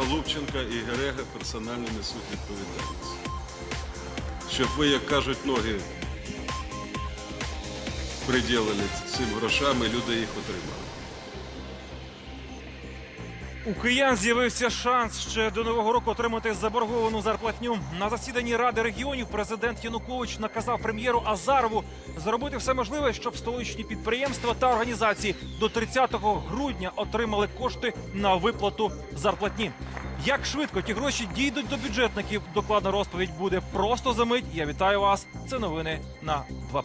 Голубченка і Герега персонально несуть відповідальність. Щоб ви, як кажуть, ноги приділили цим грошам, і люди їх отримали. У киян з'явився шанс ще до нового року отримати заборговану зарплатню. На засіданні ради регіонів президент Янукович наказав прем'єру Азарову зробити все можливе, щоб столичні підприємства та організації до 30 грудня отримали кошти на виплату зарплатні. Як швидко ті гроші дійдуть до бюджетників? Докладна розповідь буде просто за мить. Я вітаю вас. Це новини на 2+,2.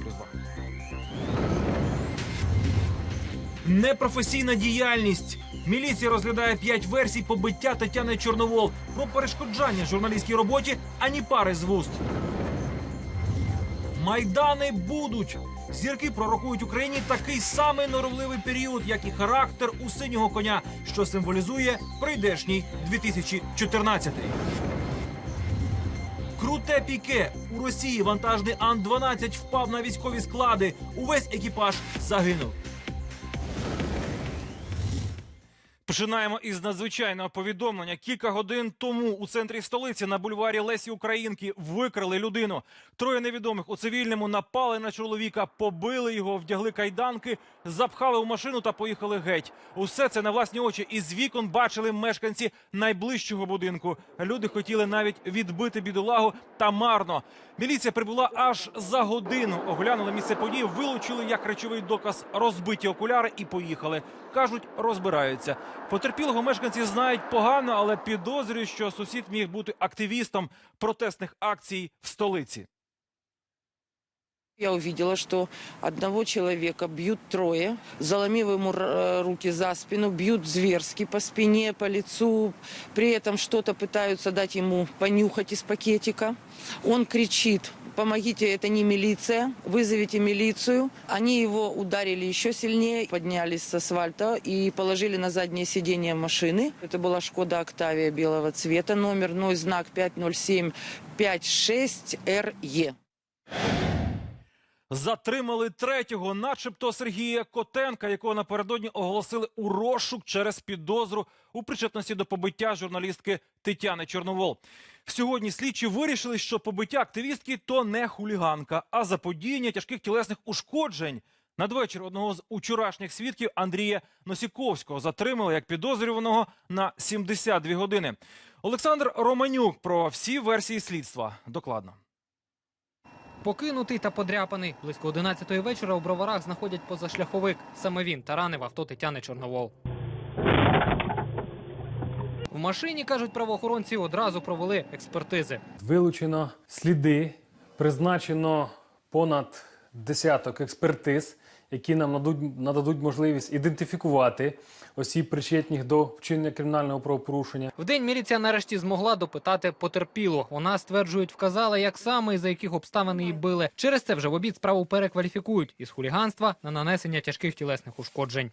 Непрофесійна діяльність. Міліція розглядає п'ять версій побиття Тетяни Чорновол про перешкоджання журналістській роботі, ані пари з вуст. Майдани будуть. Зірки пророкують Україні такий самий норовливий період, як і характер у синього коня, що символізує прийдешній 2014. Круте піке у Росії вантажний Ан-12 впав на військові склади. Увесь екіпаж загинув. Починаємо із надзвичайного повідомлення. Кілька годин тому у центрі столиці на бульварі Лесі Українки викрали людину. Троє невідомих у цивільному напали на чоловіка, побили його, вдягли кайданки, запхали у машину та поїхали геть. Усе це на власні очі із вікон бачили мешканці найближчого будинку. Люди хотіли навіть відбити бідолагу та марно. Міліція прибула аж за годину. Оглянули місце події, вилучили як речовий доказ розбиті окуляри і поїхали. Кажуть, розбираються. Потерпілого мешканці знають погано, але підозрюють, що сусід міг бути активістом протестних акцій в столиці. Я увидела, что одного человека бьют трое, заломив ему р- руки за спину, бьют зверски по спине, по лицу, при этом что-то пытаются дать ему понюхать из пакетика. Он кричит, помогите, это не милиция, вызовите милицию. Они его ударили еще сильнее, поднялись с асфальта и положили на заднее сиденье машины. Это была Шкода Октавия белого цвета, номер, ну, знак 50756RE. Затримали третього, начебто Сергія Котенка, якого напередодні оголосили у розшук через підозру у причетності до побиття журналістки Тетяни Чорновол. Сьогодні слідчі вирішили, що побиття активістки то не хуліганка, а заподіяння тяжких тілесних ушкоджень. Надвечір одного з учорашніх свідків Андрія Носіковського затримали як підозрюваного на 72 години. Олександр Романюк про всі версії слідства. Докладно. Покинутий та подряпаний. Близько 11-ї вечора у броварах знаходять позашляховик. Саме він таранив авто Тетяни Чорновол. В машині, кажуть правоохоронці, одразу провели експертизи. Вилучено сліди, призначено понад десяток експертиз, які нам надуть, нададуть можливість ідентифікувати осіб, причетних до вчинення кримінального правопорушення. Вдень міліція нарешті змогла допитати потерпілу. Вона стверджують, вказала, як саме і за яких обставин її били. Через це вже в обід справу перекваліфікують із хуліганства на нанесення тяжких тілесних ушкоджень.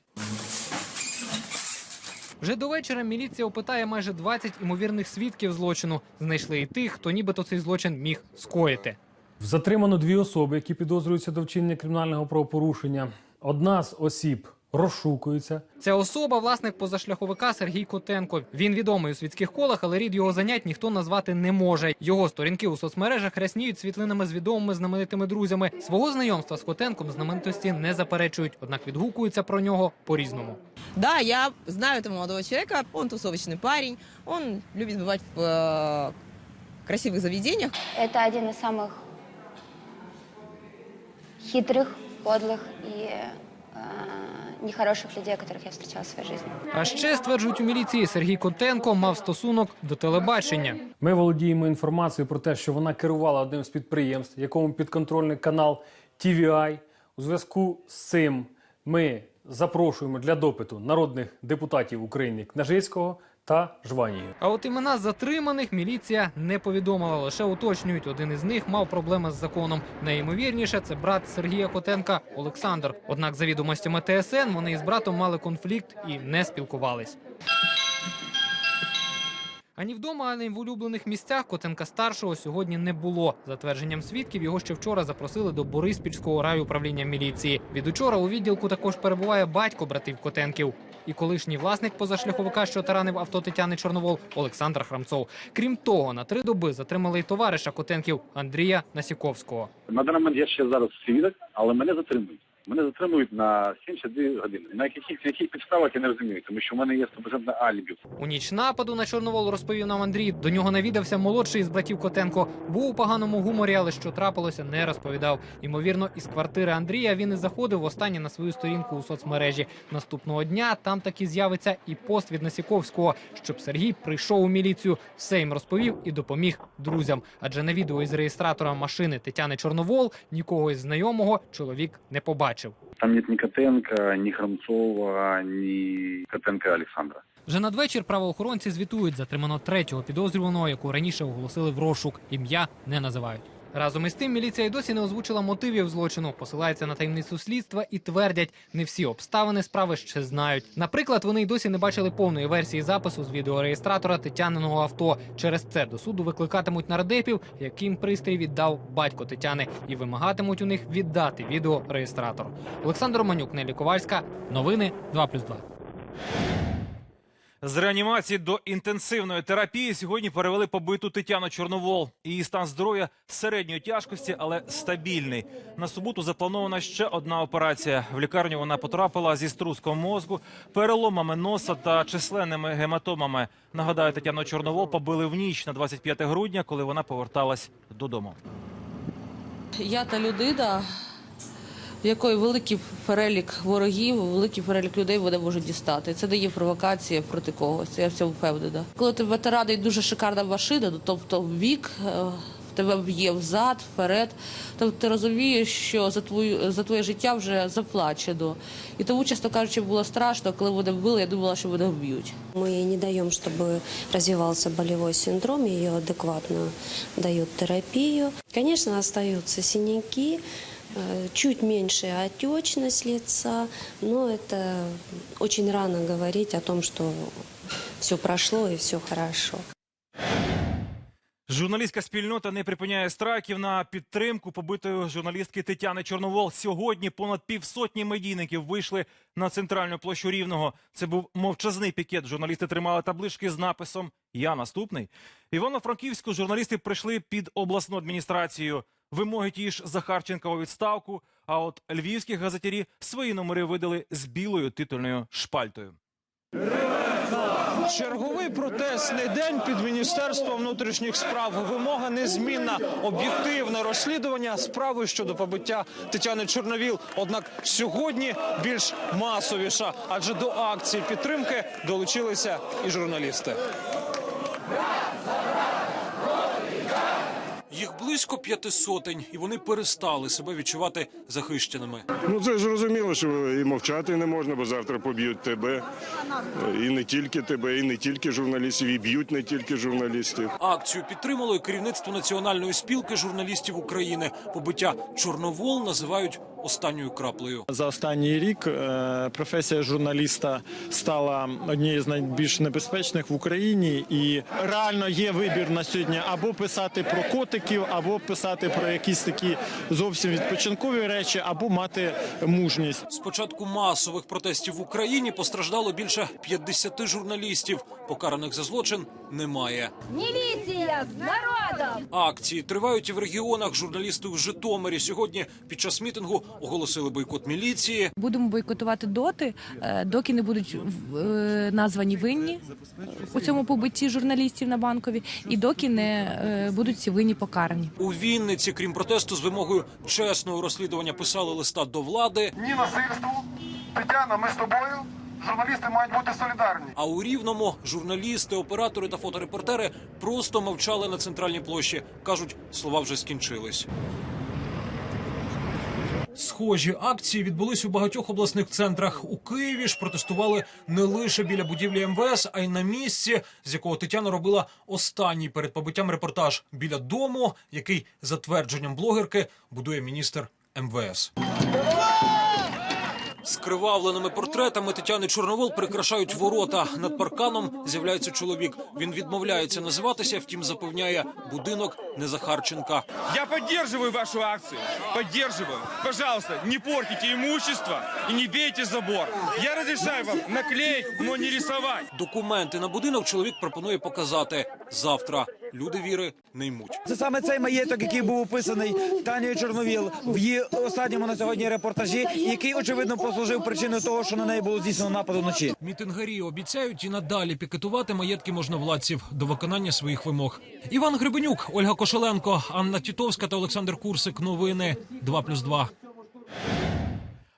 Вже до вечора міліція опитає майже 20 імовірних свідків злочину. Знайшли і тих, хто нібито цей злочин міг скоїти. Затримано дві особи, які підозрюються до вчинення кримінального правопорушення. Одна з осіб розшукується. Ця особа власник позашляховика Сергій Котенко. Він відомий у світських колах, але рід його занять ніхто назвати не може. Його сторінки у соцмережах рясніють світлинами з відомими знаменитими друзями. Свого знайомства з Котенком знаменитості не заперечують, однак відгукуються про нього по-різному. Да, я знаю этого молодого человека. Он тусовочный парень. Он любит бывать в э, красивых заведениях. Это один из самых хитрых, подлых и э, нехороших людей, которых я встречала в своей жизни. А ще стверджують у міліції, Сергій Котенко мав стосунок до телебачення. Ми володіємо інформацією про те, що вона керувала одним з підприємств, якому підконтрольний канал TVI. У зв'язку з цим ми запрошуємо для допиту народних депутатів України Княжицького та Жванію. А от імена затриманих міліція не повідомила. Лише уточнюють, один із них мав проблеми з законом. Найімовірніше це брат Сергія Котенка Олександр. Однак, за відомостями ТСН, вони із братом мали конфлікт і не спілкувались. Ані вдома, ані в улюблених місцях Котенка старшого сьогодні не було. За твердженням свідків, його ще вчора запросили до Бориспільського райуправління міліції. Від учора у відділку також перебуває батько братів Котенків. І колишній власник позашляховика, що таранив авто Тетяни Чорновол, Олександр Храмцов. Крім того, на три доби затримали й товариша Котенків Андрія Насіковського. На даний момент я ще зараз свідок, але мене затримують. Мене затримують на 72 години. На яких, на яких підставах я не розумію, тому що в мене є 100% алібі. У ніч нападу на Чорновол розповів нам Андрій. До нього навідався молодший із братів Котенко. Був у поганому гуморі, але що трапилося, не розповідав. Ймовірно, із квартири Андрія він і заходив востаннє на свою сторінку у соцмережі. Наступного дня там таки з'явиться і пост від Насіковського, щоб Сергій прийшов у міліцію, все їм розповів і допоміг друзям. Адже на відео із реєстратора машини Тетяни Чорновол нікого із знайомого чоловік не побачив. Там нет ні Котенка, ні Храмцова, ні Котенка Олександра. Вже надвечір правоохоронці звітують затримано третього підозрюваного, яку раніше оголосили в розшук. Ім'я не називають. Разом із тим, міліція й досі не озвучила мотивів злочину, посилається на таємницю слідства і твердять, не всі обставини справи ще знають. Наприклад, вони й досі не бачили повної версії запису з відеореєстратора Тетяниного авто. Через це до суду викликатимуть нардепів, яким пристрій віддав батько Тетяни, і вимагатимуть у них віддати відеореєстратор. Олександр Романюк, Нелі Ковальська. Новини 2+,2. З реанімації до інтенсивної терапії сьогодні перевели побиту Тетяну Чорновол. Її стан здоров'я середньої тяжкості, але стабільний. На суботу запланована ще одна операція. В лікарню вона потрапила зі струском мозку, переломами носа та численними гематомами. Нагадаю, Тетяну Чорновол побили в ніч на 25 грудня, коли вона поверталась додому. Я та людина, якої великий перелік ворогів, великий перелік людей вони можуть дістати. Це дає провокація проти когось. Я в цьому впевнена. Коли ти ветеран і дуже шикарна машина, ну, тобто вік. е, в Тебе б'є взад, вперед. Тобто ти розумієш, що за твою за твоє життя вже заплачено. І тому, чесно кажучи, було страшно, коли вони вбили, я думала, що вони вб'ють. Мы не даем, чтобы развивался болевой синдром, ее адекватно дают терапию. Конечно, остаются синяки, э, чуть меньше отечность лица, но это очень рано говорить о том, что все прошло и все хорошо. Журналістська спільнота не припиняє страйків на підтримку побитої журналістки Тетяни Чорновол. Сьогодні понад півсотні медійників вийшли на центральну площу Рівного. Це був мовчазний пікет. Журналісти тримали таблички з написом Я наступний. Івано-Франківську журналісти прийшли під обласну адміністрацію. Вимоги ті ж Захарченка у відставку. А от львівські газетярі свої номери видали з білою титульною шпальтою. Черговий протестний день під міністерством внутрішніх справ. Вимога незмінна, об'єктивне розслідування справи щодо побиття Тетяни Чорновіл. Однак сьогодні більш масовіша, адже до акції підтримки долучилися і журналісти. Їх близько п'яти сотень, і вони перестали себе відчувати захищеними. Ну це зрозуміло, що і мовчати не можна, бо завтра поб'ють тебе. І не тільки тебе, і не тільки журналістів, і б'ють не тільки журналістів. Акцію підтримало і керівництво Національної спілки журналістів України. Побиття Чорновол називають останньою краплею. За останній рік е, професія журналіста стала однією з найбільш небезпечних в Україні, і реально є вибір на сьогодні або писати про котиків, або писати про якісь такі зовсім відпочинкові речі, або мати мужність. З початку масових протестів в Україні постраждало більше 50 журналістів. Покараних за злочин немає. Милиция с народом! Акції тривають і в регіонах. Журналісти у Житомирі сьогодні під час мітингу оголосили бойкот міліції. Будемо бойкотувати доти, е, доки не будуть е, названі винні у цьому побитті журналістів на банкові, і доки не е, будуть ці винні покарані. У Вінниці, крім протесту, з вимогою чесного розслідування писали листа до влади. Ні насильству. Тетяна, ми з тобою. Журналісти мають бути солідарні. А у Рівному журналісти, оператори та фоторепортери просто мовчали на центральній площі. кажуть, слова вже скінчились. Схожі акції відбулись у багатьох обласних центрах. У Києві ж протестували не лише біля будівлі МВС, а й на місці, з якого Тетяна робила останній перед побиттям репортаж біля дому, який за твердженням блогерки будує міністр МВС. З кривавленими портретами Тетяни Чорновол прикрашають ворота. Над парканом з'являється чоловік. Він відмовляється називатися, втім запевняє будинок Незахарченка. Я поддерживаю вашу акцию. Поддерживаю. Пожалуйста, не портите имущество и не бейте забор. Я разрешаю вам наклеить, но не рисовать. Документи на будинок чоловік пропонує показати завтра. Люди віри не ймуть. Це саме цей маєток, який був описаний Танією Чорновіл в її останньому на сьогодні репортажі, який очевидно послужив причиною того, що на неї було здійснено напад вночі. Мітингарі обіцяють і надалі пікетувати маєтки можновладців до виконання своїх вимог. Іван Гребенюк, Ольга Кошеленко, Анна Тітовська та Олександр Курсик. Новини 2+,2.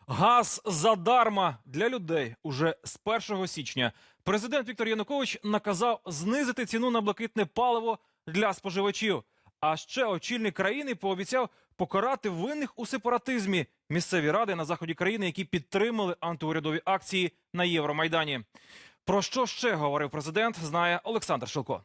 Газ задарма для людей уже з 1 січня. Президент Віктор Янукович наказав знизити ціну на блакитне паливо для споживачів. А ще очільник країни пообіцяв покарати винних у сепаратизмі місцеві ради на заході країни, які підтримали антиурядові акції на Євромайдані. Про що ще говорив президент, знає Олександр Шилко.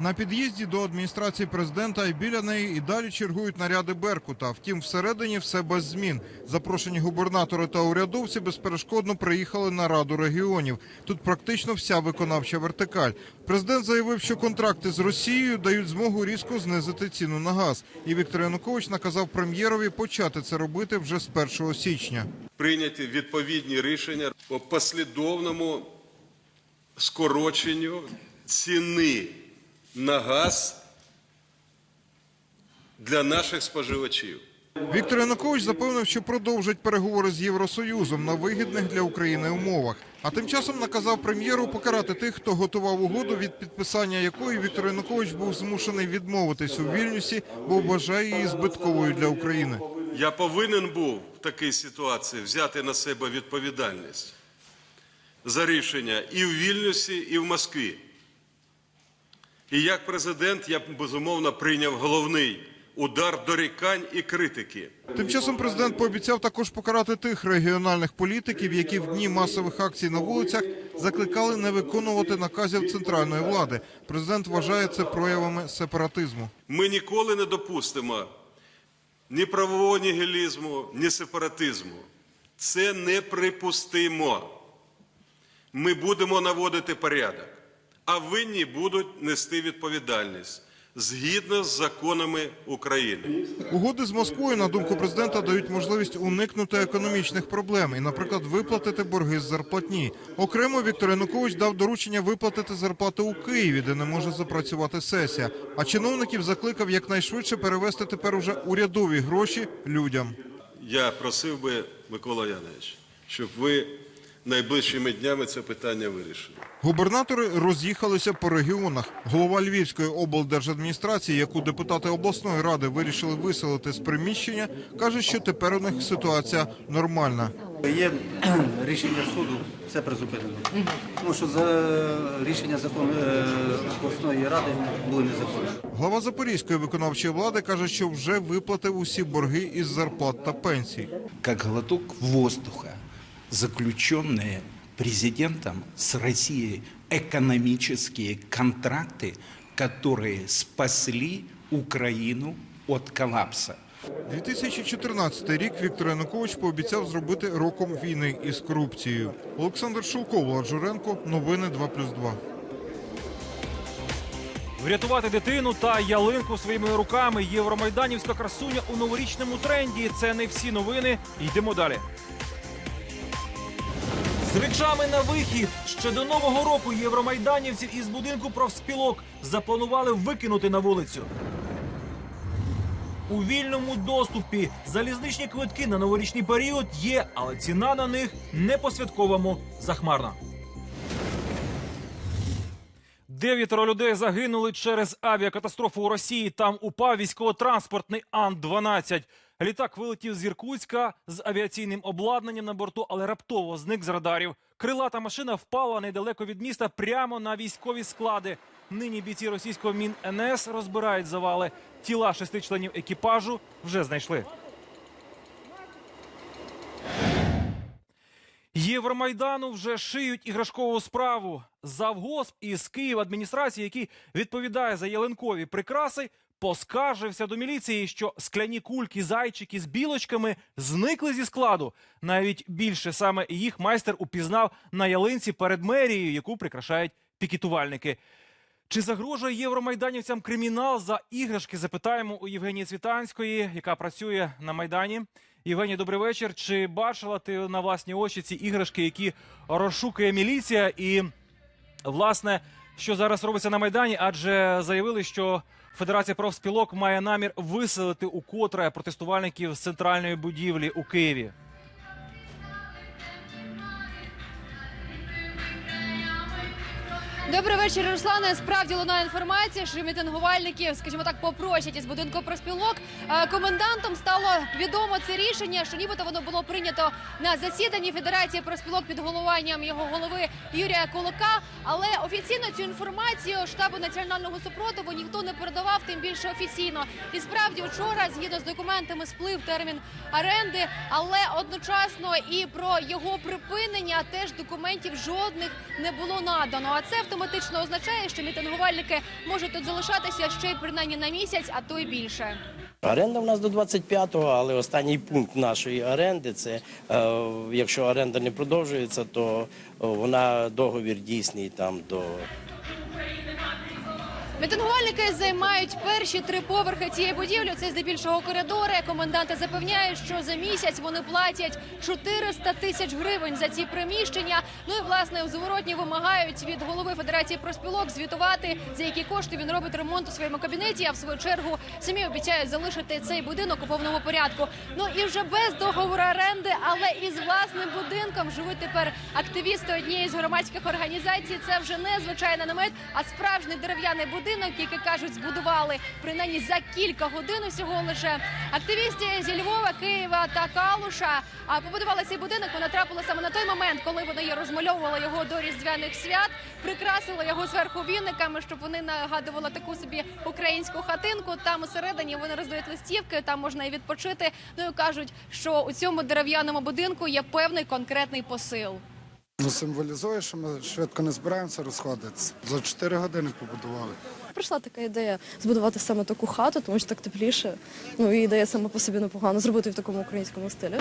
На під'їзді до адміністрації президента і біля неї і далі чергують наряди Беркута. Втім, всередині все без змін. Запрошені губернатори та урядовці безперешкодно приїхали на раду регіонів. Тут практично вся виконавча вертикаль. Президент заявив, що контракти з Росією дають змогу різко знизити ціну на газ. І Віктор Янукович наказав прем'єрові почати це робити вже з 1 січня. Прийняті відповідні рішення по послідовному скороченню ціни на газ для наших споживачів. Віктор Янукович запевнив, що продовжить переговори з Євросоюзом на вигідних для України умовах. А тим часом наказав прем'єру покарати тих, хто готував угоду, від підписання якої Віктор Янукович був змушений відмовитись у Вільнюсі, бо вважає її збитковою для України. Я повинен був в такій ситуації взяти на себе відповідальність за рішення і в Вільнюсі, і в Москві. І як президент я безумовно прийняв головний удар дорікань і критики. Тим часом президент пообіцяв також покарати тих регіональних політиків, які в дні масових акцій на вулицях закликали не виконувати наказів центральної влади. Президент вважає це проявами сепаратизму. Ми ніколи не допустимо ні правового нігілізму, ні сепаратизму. Це неприпустимо. Ми будемо наводити порядок, а винні будуть нести відповідальність згідно з законами України. Угоди з Москвою, на думку президента, дають можливість уникнути економічних проблем і, наприклад, виплатити борги з зарплатні. Окремо Віктор Янукович дав доручення виплатити зарплати у Києві, де не може запрацювати сесія. А чиновників закликав якнайшвидше перевести тепер уже урядові гроші людям. Я просив би, Микола Янович, щоб ви найближчими днями це питання вирішили. Губернатори роз'їхалися по регіонах. Голова Львівської облдержадміністрації, яку депутати обласної ради вирішили виселити з приміщення, каже, що тепер у них ситуація нормальна. Є рішення суду, все призупинено. Тому що за рішення закону е, обласної ради були незаконні. Глава Запорізької виконавчої влади каже, що вже виплатив усі борги із зарплат та пенсій. как глоток воздуха, заключенные президентом с Россией экономические контракты, которые спасли Украину от коллапса. 2014 рік Віктор Янукович пообіцяв зробити роком війни із корупцією. Олександр Шулков, Влад Журенко, новини 2+,2. Врятувати дитину та ялинку своїми руками. Євромайданівська красуня у новорічному тренді. Це не всі новини. Йдемо далі. З речами на вихід ще до нового року євромайданівців із будинку профспілок запланували викинути на вулицю. У вільному доступі залізничні квитки на новорічний період є, але ціна на них не по святковому захмарна. Дев'ятеро людей загинули через авіакатастрофу у Росії. Там упав військово-транспортний Ан-12. Літак вилетів з Іркутська з авіаційним обладнанням на борту, але раптово зник з радарів. Крилата машина впала недалеко від міста прямо на військові склади. Нині бійці російського мін НС розбирають завали. Тіла шести членів екіпажу вже знайшли. Євромайдану вже шиють іграшкову справу. Завгосп із Київ адміністрації, який відповідає за ялинкові прикраси, поскаржився до міліції, що скляні кульки, зайчики з білочками зникли зі складу. Навіть більше саме їх майстер упізнав на ялинці перед мерією, яку прикрашають пікетувальники. Чи загрожує євромайданівцям кримінал за іграшки? Запитаємо у Євгенії Цвітанської, яка працює на майдані. Євгенія, добрий вечір. Чи бачила ти на власні очі ці іграшки, які розшукує міліція? І власне, що зараз робиться на майдані? Адже заявили, що Федерація профспілок має намір виселити укотре протестувальників з центральної будівлі у Києві. Добрий вечір, Руслане. Справді лунає інформація, що мітингувальників, скажімо так, попросять із будинку проспілок. Е, Комендантом стало відомо це рішення, що нібито воно було прийнято на засіданні Федерації проспілок під головуванням його голови Юрія Кулака. Але офіційно цю інформацію штабу національного супротиву ніхто не передавав, тим більше офіційно. І справді вчора, згідно з документами, сплив термін оренди, але одночасно і про його припинення теж документів жодних не було надано. А це автоматично означає, що мітингувальники можуть тут залишатися ще й принаймні на місяць, а то й більше. Оренда в нас до 25-го, але останній пункт нашої оренди це е, якщо оренда не продовжується, то вона договір дійсний там до Мітингувальники займають перші три поверхи цієї будівлі. Це здебільшого коридори. Коменданти запевняють, що за місяць вони платять 400 тисяч гривень за ці приміщення. Ну і власне в зворотні вимагають від голови Федерації проспілок звітувати за які кошти він робить ремонт у своєму кабінеті. А в свою чергу самі обіцяють залишити цей будинок у повному порядку. Ну і вже без договору оренди, але із власним будинком живуть тепер активісти однієї з громадських організацій. Це вже не звичайний намет, а справжній дерев'яний будинок, який кажуть, збудували принаймні за кілька годин усього лише. Активісти зі Львова, Києва та Калуша побудували цей будинок. Вони трапили саме на той момент, коли вони розмальовували його до різдвяних свят, прикрасили його зверху віниками, щоб вони нагадували таку собі українську хатинку. Там усередині вони роздають листівки, там можна і відпочити. Ну і кажуть, що у цьому дерев'яному будинку є певний конкретний посил. Ну, символізує, що ми швидко не збираємося розходитися. За 4 години побудували. Прийшла така ідея збудувати саме таку хату, тому що так тепліше. Ну і ідея сама по собі непогана, зробити в такому українському стилі.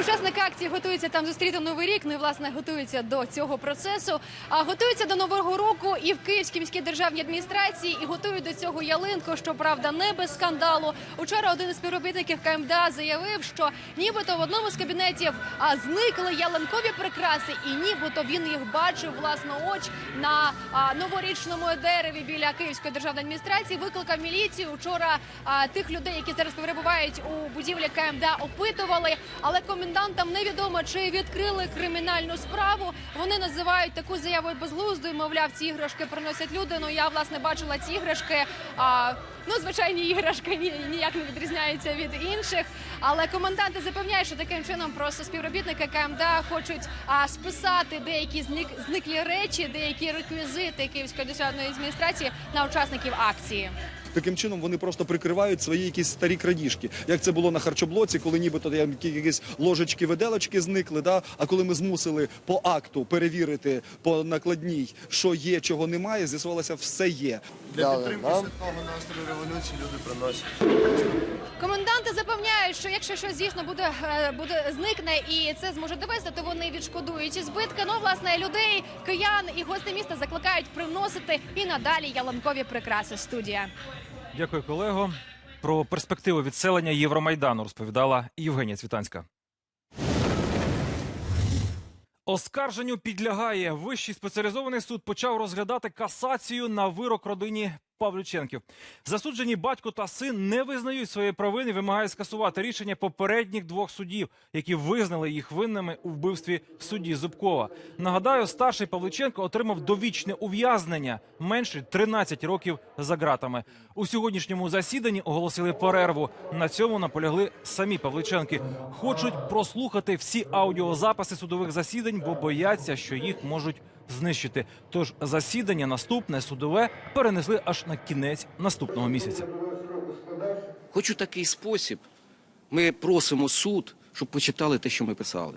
Учасники акції готуються там зустріти новий рік. Ну і власне готуються до цього процесу. А готуються до нового року і в Київській міській державній адміністрації, і готують до цього ялинку. Щоправда, не без скандалу. Учора один із співробітників КМДА заявив, що нібито в одному з кабінетів а, зникли ялинкові прикраси, і нібито він їх бачив власноуч на а, новорічному дереві біля Київської державної адміністрації. Викликав міліцію. Вчора а, тих людей, які зараз перебувають у будівлі КМДА, опитували, але комендантам невідомо, чи відкрили кримінальну справу. Вони називають таку заяву безглуздою. Мовляв, ці іграшки приносять люди. Ну я власне бачила ці іграшки. А, ну, звичайні іграшки ні, ніяк не відрізняються від інших. Але коменданти запевняють, що таким чином просто співробітники КМДА хочуть а, списати деякі зник, зниклі речі, деякі реквізити Київської державної адміністрації на учасників акції. Таким чином вони просто прикривають свої якісь старі крадіжки. Як це було на харчоблоці, коли нібито там якісь ложечки, виделочки зникли. Да? А коли ми змусили по акту перевірити по накладній, що є, чого немає, з'ясувалося, все є. Для підтримки святого настрою революції люди приносять. Коменданти запевняють, що якщо щось дійсно буде, е, буде зникне і це зможе довести, то вони відшкодують ці збитки. Ну, власне, людей, киян і гостей міста закликають приносити і надалі ялинкові прикраси. Студія. Дякую, колего. Про перспективи відселення Євромайдану розповідала Євгенія Цвітанська. Оскарженню підлягає. Вищий спеціалізований суд почав розглядати касацію на вирок родині Павлюченків. Засуджені батько та син не визнають своєї провини, вимагають скасувати рішення попередніх двох суддів, які визнали їх винними у вбивстві судді Зубкова. Нагадаю, старший Павлюченко отримав довічне ув'язнення менше 13 років за ґратами. У сьогоднішньому засіданні оголосили перерву. На цьому наполягли самі Павличенки. Хочуть прослухати всі аудіозаписи судових засідань, бо бояться, що їх можуть знищити. Тож засідання наступне судове перенесли аж на кінець наступного місяця. Хоч у такий спосіб ми просимо суд, щоб почитали те, що ми писали.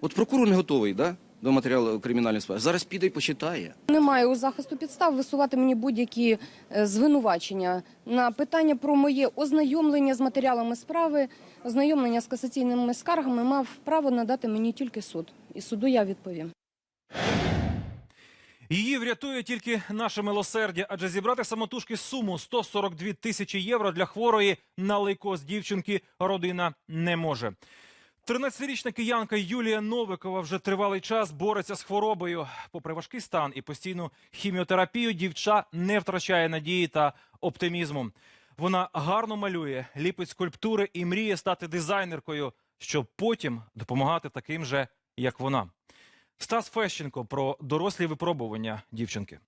От прокурор не готовий да, до матеріалу кримінальної справи. Зараз піде і почитає. Немає у захисту підстав висувати мені будь-які е, звинувачення на питання про моє ознайомлення з матеріалами справи, ознайомлення з касаційними скаргами мав право надати мені тільки суд. І суду я відповім. Її врятує тільки наше милосердя, адже зібрати самотужки суму 142 тисячі євро для хворої на лейкоз дівчинки родина не може. 13-річна киянка Юлія Новикова вже тривалий час бореться з хворобою. Попри важкий стан і постійну хіміотерапію, дівча не втрачає надії та оптимізму. Вона гарно малює, ліпить скульптури і мріє стати дизайнеркою, щоб потім допомагати таким же, як вона. Стас Фещенко про дорослі випробування дівчинки.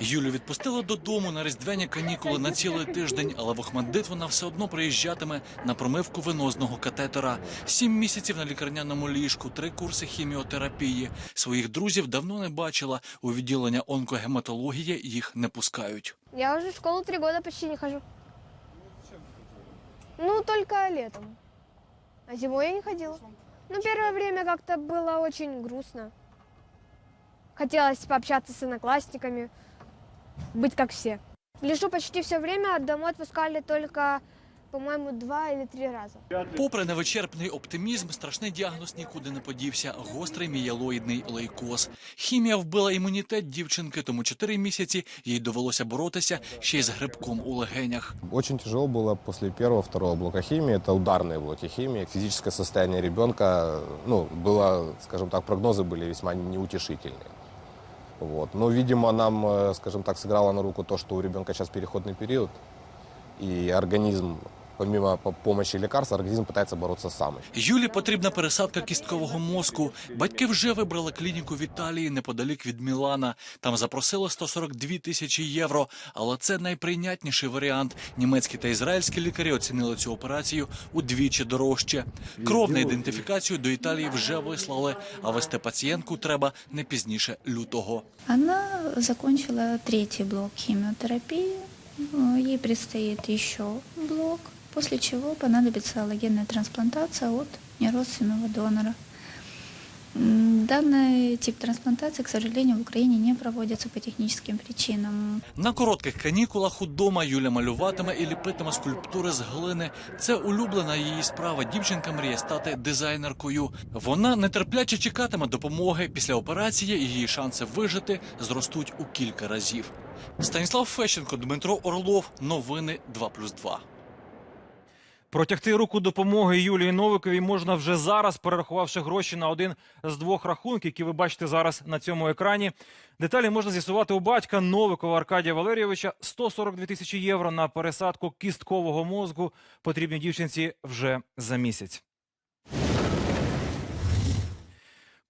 Юлю відпустили додому на різдвяні канікули на цілий тиждень, але в Охмаддит вона все одно приїжджатиме на промивку венозного катетера. Сім місяців на лікарняному ліжку, три курси хіміотерапії. Своїх друзів давно не бачила. У відділення онкогематології їх не пускають. Я уже в школу три года почти не хожу. Ну, только летом. А зимой я не ходила. Ну, первое время как-то было очень грустно. Хотелось пообщаться с одноклассниками, быть как все. Лежу почти все время, а домой отпускали только, по-моему, два или три раза. Попри невичерпний оптимізм, страшний діагноз нікуди не подівся. Гострий мієлоїдний лейкоз. Хімія вбила імунітет дівчинки, тому чотири місяці їй довелося боротися ще й з грибком у легенях. Очень тяжело было после первого, второго блока химии. Это ударные блоки химии. Физическое состояние ребенка, ну, было, скажем так, прогнозы были весьма неутешительные. Вот. Но, видимо, нам, э, скажем так, сыграло на руку то, что у ребенка сейчас переходный период, и организм, помимо по- помощи лекарств, организм пытается бороться сам. Юлі потрібна пересадка кісткового мозку. Батьки вже вибрали клініку в Італії неподалік від Мілана. Там запросили 142 тисячі євро. Але це найприйнятніший варіант. Німецькі та ізраїльські лікарі оцінили цю операцію удвічі дорожче. Кров на ідентифікацію до Італії вже вислали, а вести пацієнтку треба не пізніше лютого. Она закончила третий блок химиотерапии. Э, Ей предстоит еще блок, после чего понадобится аллогенная трансплантация от неродственного донора. Данный тип трансплантации, к сожалению, в Украине не проводится по техническим причинам. На коротких канікулах удома Юля малюватиме і ліпитиме скульптури з глини. Це улюблена її справа. Дівчинка мріє стати дизайнеркою. Вона нетерпляче чекатиме допомоги. Після операції її шанси вижити зростуть у кілька разів. Станіслав Фещенко, Дмитро Орлов. Новини 2+,2. Протягти руку допомоги Юлії Новиковій можна вже зараз, перерахувавши гроші на один з двох рахунків, які ви бачите зараз на цьому екрані. Деталі можна з'ясувати у батька Новикова Аркадія Валерійовича. 142 тисячі євро на пересадку кісткового мозку потрібні дівчинці вже за місяць.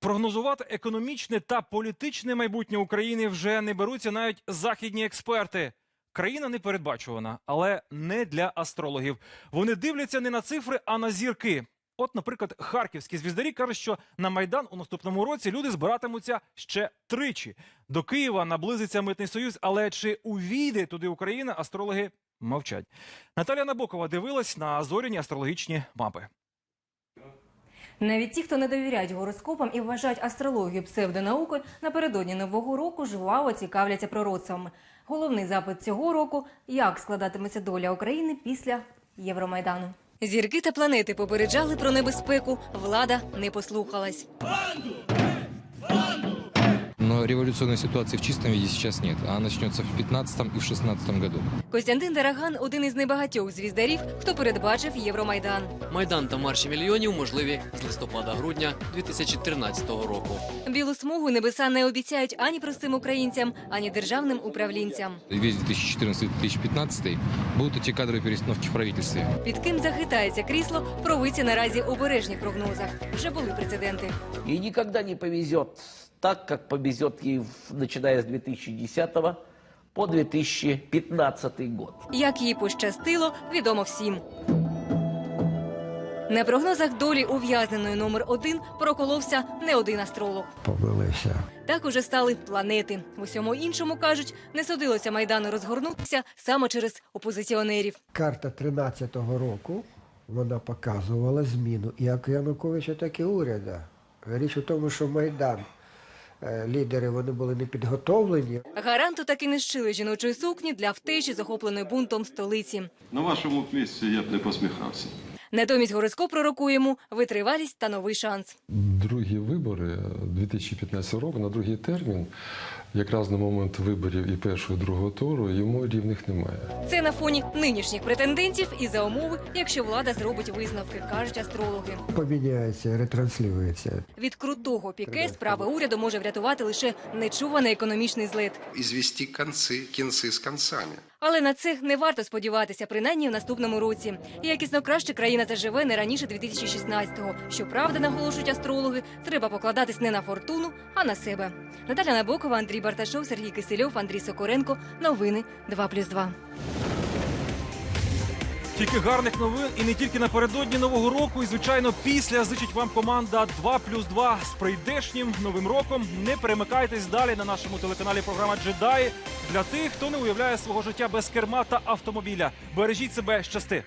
Прогнозувати економічне та політичне майбутнє України вже не беруться навіть західні експерти. Країна непередбачувана, але не для астрологів. Вони дивляться не на цифри, а на зірки. От, наприклад, харківські звіздарі кажуть, що на майдан у наступному році люди збиратимуться ще тричі. До Києва наблизиться митний союз, але чи увійде туди Україна, астрологи мовчать. Наталя Набокова дивилась на зоряні астрологічні мапи. Навіть ті, хто не довіряють гороскопам і вважають астрологію псевдонаукою, напередодні нового року жваво цікавляться пророцтвами. Головний запит цього року як складатиметься доля України після Євромайдану. Зірки та планети попереджали про небезпеку. Влада не послухалась. Но революционной ситуации в чистом виде сейчас нет. Она начнется в 2015 и в 2016 году. Костянтин Дараган один із небагатьох звіздарів, хто передбачив Євромайдан. Майдан та марші мільйонів можливі з листопада-грудня 2013 року. Білу смугу небеса не обіцяють ані простим українцям, ані державним управлінцям. Весь 2014-2015 будут идти кадровые перестановки в правительстве. Під ким захитається крісло, провиці наразі обережні в прогнозах. Вже були прецеденти. Ей никогда не повезет так, как повезет ей, начиная с 2010 по 2015 год. Як їй пощастило, відомо всім. На прогнозах долі ув'язненої номер один проколовся не один астролог. Побилися. Так уже стали планети. В усьому іншому кажуть, не судилося майдану розгорнутися саме через опозиціонерів. Карта 13-го року вона показувала зміну як Януковича, так і уряду. Річ у тому, що Майдан, лідери вони були не підготовлені. Гаранту таки не щили жіночої сукні для втечі, захопленої бунтом столиці. На вашому місці я б не посміхався. Натомість гороскоп пророкуємо витривалість та новий шанс. Другі вибори 2015 року на другий термін, якраз на момент виборів і першого, і другого туру, йому рівних немає. Це на фоні нинішніх претендентів і за умови, якщо влада зробить висновки, кажуть астрологи. Поміняється, ретранслюється. Від крутого піке справи уряду може врятувати лише нечуваний економічний злет. извести концы, кінці з концами. Але на це не варто сподіватися, принаймні в наступному році. Якісно краще країна заживе не раніше 2016-го. Щоправда, наголошують астрологи, треба покладатись не на фортуну, а на себе. Наталя Набокова, Андрій Барташов, Сергій Кисельов, Андрій Сокоренко. Новини 2+,2. Тільки гарних новин і не тільки напередодні нового року, і звичайно, після зичить вам команда 2 плюс 2 з прийдешнім новим роком. Не перемикайтесь далі на нашому телеканалі. Програма Джедаї для тих, хто не уявляє свого життя без керма та автомобіля. Бережіть себе, щасти.